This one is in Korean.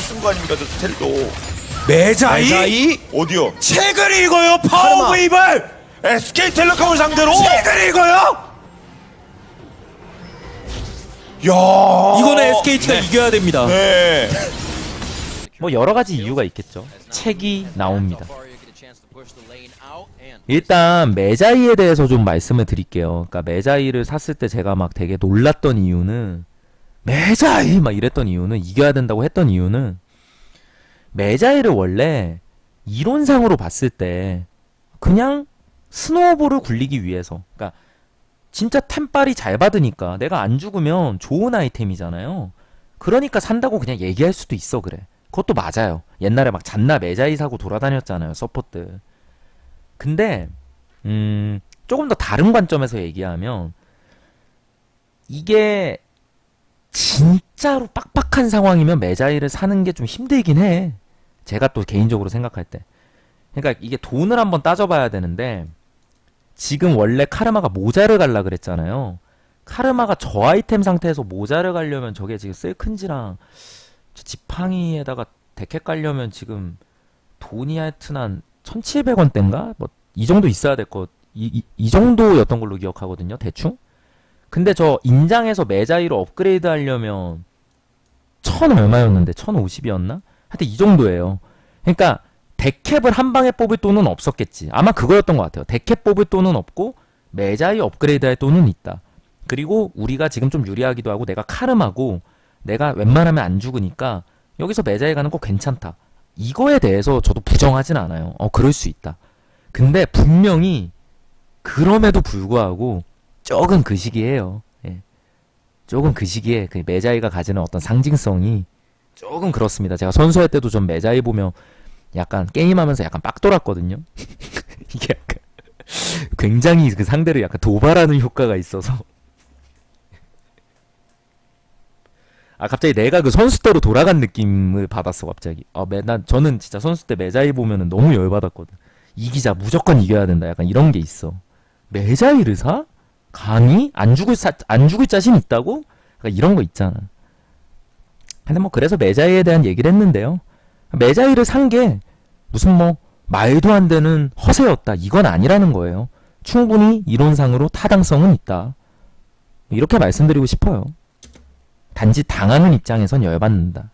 쓴거 아닙니까 저 스텔도 매자이? 매자이 어디요? 책을 읽어요 파워 오브 이블 SK텔레콤을 상대로 책을 읽어요 야 이거는 SKT가 이겨야 됩니다. 네. 뭐 여러 가지 이유가 있겠죠. 책이 나옵니다. 일단 메자이에 대해서 좀 말씀을 드릴게요. 그러니까 메자이를 샀을 때 제가 막 되게 놀랐던 이유는 메자이 막 이랬던 이유는 이겨야 된다고 했던 이유는 메자이를 원래 이론상으로 봤을 때 그냥 스노우볼을 굴리기 위해서 그러니까 진짜 템빨이 잘 받으니까 내가 안 죽으면 좋은 아이템이잖아요. 그러니까 산다고 그냥 얘기할 수도 있어 그래. 그것도 맞아요. 옛날에 막 잔나 메자이 사고 돌아다녔잖아요 서포트. 근데 음 조금 더 다른 관점에서 얘기하면 이게 진짜로 빡빡한 상황이면 메자이를 사는 게 좀 힘들긴 해. 제가 또 개인적으로 생각할 때. 그러니까 이게 돈을 한번 따져봐야 되는데 지금 원래 카르마가 모자를 갈라 그랬잖아요. 카르마가 저 아이템 상태에서 모자를 가려면 저게 지금 쓸큰지랑 저 지팡이에다가 데켓 깔려면 지금 돈이 하여튼 한 1700원대인가? 뭐 이 정도 있어야 될 것, 이, 이, 이 정도였던 걸로 기억하거든요, 대충. 근데 저 인장에서 메자이로 업그레이드 하려면 천 얼마였는데, 1050이었나? 하여튼 이 정도예요. 그러니까 데캡을 한 방에 뽑을 돈은 없었겠지. 아마 그거였던 것 같아요. 데캡 뽑을 돈은 없고 메자이 업그레이드 할 돈은 있다. 그리고 우리가 지금 좀 유리하기도 하고 내가 카름하고 내가 웬만하면 안 죽으니까 여기서 메자이 가는 거 괜찮다. 이거에 대해서 저도 부정하진 않아요. 어, 그럴 수 있다. 근데 분명히 그럼에도 불구하고 조금 그 시기에요. 예. 조금 그 시기에 그 메자이가 가지는 어떤 상징성이 조금 그렇습니다. 제가 선수할 때도 좀 메자이 보면 약간 게임하면서 약간 빡 돌았거든요. 이게 약간 굉장히 그 상대를 약간 도발하는 효과가 있어서 아 갑자기 내가 그 선수 때로 돌아간 느낌을 받았어 갑자기. 아, 매, 난 저는 진짜 선수 때 메자이 보면은 너무 열받았거든. 이기자 무조건 이겨야 된다. 약간 이런 게 있어. 메자이를 사? 감히 안 죽을 사, 안 죽을 자신 있다고? 약간 이런 거 있잖아. 근데 뭐 그래서 메자이에 대한 얘기를 했는데요. 메자이를 산 게 무슨 뭐 말도 안 되는 허세였다. 이건 아니라는 거예요. 충분히 이론상으로 타당성은 있다. 이렇게 말씀드리고 싶어요. 단지 당하는 입장에선 열받는다.